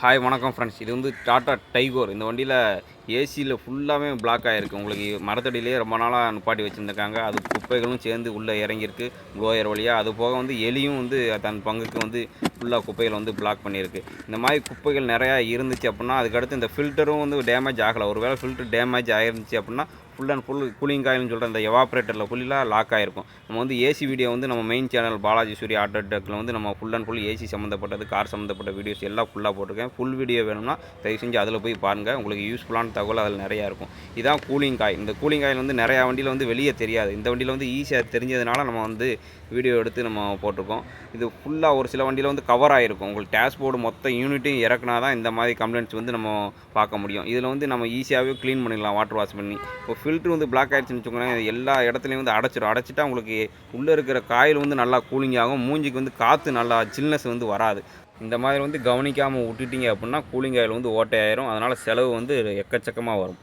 Hi வணக்கம் friends இது வந்து டாட்டா டைகோர் இந்த வண்டியில் ஏசியில் ஃபுல்லாகவே பிளாக் ஆகிருக்கு உங்களுக்கு மரத்தடியிலேயே ரொம்ப நாளாக நிப்பாட்டி வச்சுருந்துருக்காங்க. அது குப்பைகளும் சேர்ந்து உள்ளே இறங்கியிருக்கு. ப்ளோயர் வழியாக அது போக வந்து எலியும் வந்து தன் பங்குக்கு வந்து ஃபுல்லாக குப்பைகள் வந்து பிளாக் பண்ணியிருக்கு. இந்த மாதிரி குப்பைகள் நிறையா இருந்துச்சு அப்படின்னா அதுக்கடுத்து இந்த ஃபில்டரும் வந்து டேமேஜ் ஆகலை. ஒருவேளை ஃபில்டர் டேமேஜ் ஆகிருந்துச்சு அப்படின்னா ஃபுல் அண்ட் ஃபுல் கூலிங் காயில்னு சொல்கிற அந்த எவாப்ரேட்டரில் ஃபுல்லாக லாக் ஆகிருக்கும் நம்ம வந்து ஏசி வீடியோ வந்து நம்ம மெயின் சேனல் பாலாஜி சூரிய ஆட்டோ டெக்கில் வந்து நம்ம ஃபுல் அண்ட் ஃபுல் ஏசி சம்மந்தப்பட்டது கார் சம்மந்தப்பட்ட வீடியோஸ் எல்லாம் ஃபுல்லாக போட்டிருக்கேன். ஃபுல் வீடியோ வேணும்னா தயவு செஞ்சு அதில் போய் பாருங்கள் உங்களுக்கு யூஸ்ஃபுல்லான தகவல் அதில் நிறையா இருக்கும். இதான் கூலிங் காயில் இந்த கூலிங் காயில் வந்து நிறையா வண்டியில் வந்து வெளியே தெரியாது. இந்த வண்டியில் வந்து ஈஸியாக தெரிஞ்சதுனால நம்ம வந்து வீடியோ எடுத்து நம்ம போட்டிருக்கோம். இது ஃபுல்லாக ஒரு சில வண்டியில் வந்து கவர் ஆகிருக்கும் உங்களுக்கு டேஷ்போர்டு மொத்த யூனிட்டையும் இறக்குனா தான் இந்த மாதிரி கம்ப்ளைண்ட்ஸ் வந்து நம்ம பார்க்க முடியும். இதில் வந்து நம்ம ஈஸியாகவே க்ளீன் பண்ணிடலாம் வாட்டர் வாஷ் பண்ணி. இப்போ ஃபில்ட்ரு வந்து பிளாக் ஆகிடுச்சுன்னு வச்சுக்கோங்களேன் எல்லா இடத்துலையும் வந்து அடைச்சிடும் அடைச்சிட்டா உங்களுக்கு உள்ளே இருக்கிற காயில் வந்து நல்லா கூலிங் ஆகும் மூஞ்சிக்கு வந்து காற்று நல்லா சில்னஸ் வந்து வராது. இந்த மாதிரி வந்து கவனிக்காமல் விட்டுட்டீங்க அப்படின்னா கூலிங் ஆயில் வந்து ஓட்டை ஆயிரும் அதனால் செலவு வந்து எக்கச்சக்கமாக வரும்.